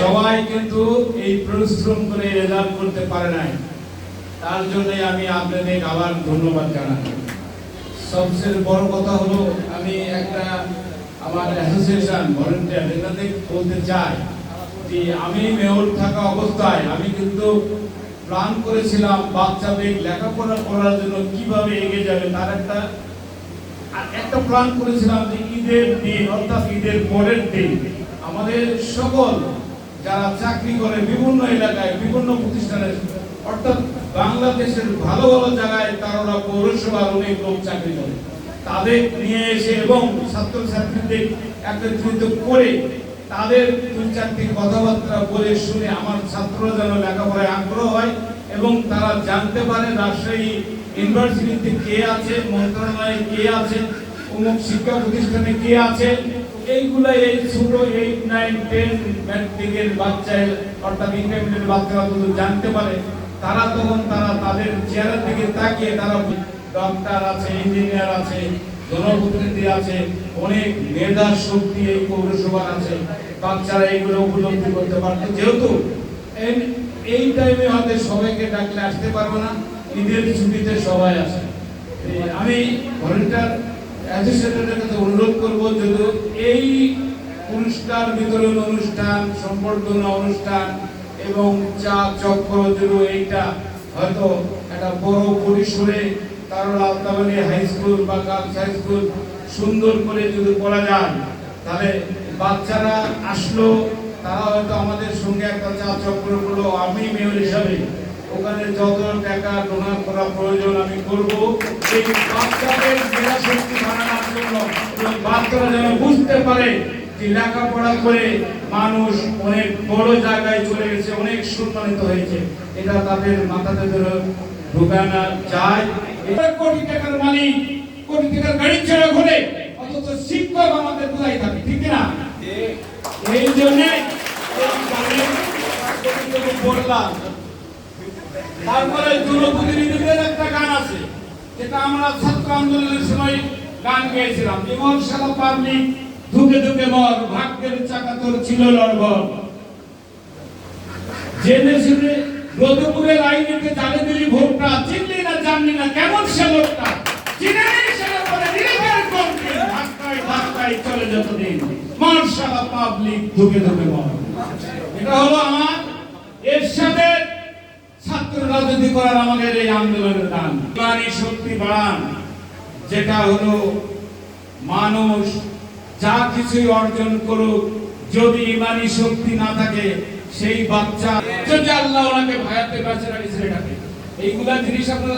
সবাই কিন্তু এই পরিশ্রম করে রেজাল্ট করতে পারে নাই। তার জন্য আমি আপনাদের আবার ধন্যবাদ জানাই। সবচেয়ে বড় কথা হলো, আমি একটা আমার অ্যাসোসিয়েশন ভলেন্টিয়ার এটাতে বলতে চাই যে আমি মেয়র থাকা অবস্থায় আমি কিন্তু প্ল্যান করেছিলাম বাচ্চাদের লেখাপড়া করার জন্য কীভাবে এগিয়ে যাবে তার একটা একটা প্ল্যান করেছিলাম যে ঈদের দিন, অর্থাৎ ঈদের পরের দিন আমাদের সকল যারা চাকরি করে বিভিন্ন এলাকায়, বিভিন্ন প্রতিষ্ঠানে, অর্থাৎ বাংলাদেশের ভালো ভালো জায়গায় তারা পৌরসভার অনেক লোক চাকরি করে। তাদের নিয়ে এসে এবং ছাত্র ছাত্রীদের একত্রিত করে তাদের দুই চারটি কথাবার্তা বলে শুনে আমার ছাত্ররা যেন লেখাপড়ায় আগ্রহ হয় এবং তারা জানতে পারে রাজশাহী ইউনিভার্সিটিতে কে আছে, মন্ত্রণালয়ে কে আছে অমুক শিক্ষা প্রতিষ্ঠানে কে আছে? এইগুলা এই ছোট এইট নাইন টেন ম্যাট্রিকের বাচ্চা অর্থাৎ ইন্টারমিডিয়েট বাচ্চারা যদি জানতে পারে, তারা তখন তারা তাদের চেহারার দিকে তাকিয়ে তারা ডক্টর আছে ইঞ্জিনিয়ার আছে, জনপ্রতিনিধি আছে, অনেক মেধা শক্তি এই পৌরসভার আছে, বাচ্চারা এইগুলো উপলব্ধি করতে পারতো। যেহেতু এই- এই টাইমে হয়তো সবাইকে ডাকলে আসতে পারব না, ঈদের ছুটিতে সবাই আসে। আমি ভলেন্টিয়ার অ্যাসোসিয়েশনের অনুরোধ করব যদি এই পুরস্কার বিতরণ অনুষ্ঠান, সম্বর্ধনা অনুষ্ঠান এবং চা চক্র যদি এইটা হয়তো একটা বড় পরিসরে কারণ আলতাবানি হাই স্কুল বা গার্লস হাই স্কুল সুন্দর করে যদি করা যায়, তাহলে বাচ্চারা আসলো, তারা হয়তো আমাদের সঙ্গে একটা চা চক্র করল আমি মেয়র হিসাবে ওখানে যত টাকা ডোনার করা প্রয়োজন আমি করব। এই বাচ্চাদের মেধা শক্তি বাড়ানোর জন্য এবং বাচ্চারা যেন বুঝতে পারে যে লেখাপড়া করে মানুষ অনেক বড় জায়গায় চলে গেছে অনেক সম্মানিত হয়েছে। এটা তাদের মাথাতে ধরে ঢুকানো যায়। কোটি টাকার মালিক কোটি টাকার গাড়ি ছেড়ে ঘুরে অথচ শিক্ষক আমাদের কোথায় থাকে ঠিক না এই জন্য বললাম। তারপরে জনপ্রতিনিধিদের একটা গান আছে, যেটা আমরা ছাত্র আন্দোলনের সময় গান গেয়েছিলাম। যেমন সারা পাবলিক ধুকে ধুকে মর, ভাগ্যের চাকা তোর ছিল লড়বর। জেনে শুনে রোদপুরের আইনেতে জানে দিলি ভোটটা, চিনলি না, জানলি না কেমন সে লোকটা? চিনে সেটা পরে নির্ভর করবি ধাক্কায় ধাক্কায় চলে যেত দিন। মার সারা পাবলিক ধুকে ধুকে মর। এটা হলো আমার এর রাজনীতি করার আমাদের এই আন্দোলনের দান ইমানি শক্তি বাড়ান, যেটা হলো মানুষ যা কিছুই অর্জন করুক, যদি ইমানি শক্তি না থাকে, সেই বাচ্চা যদি আল্লাহ ওনাকে ভাগাতে পারছে না ছেলেটাকে। এইগুলা জিনিস আপনারা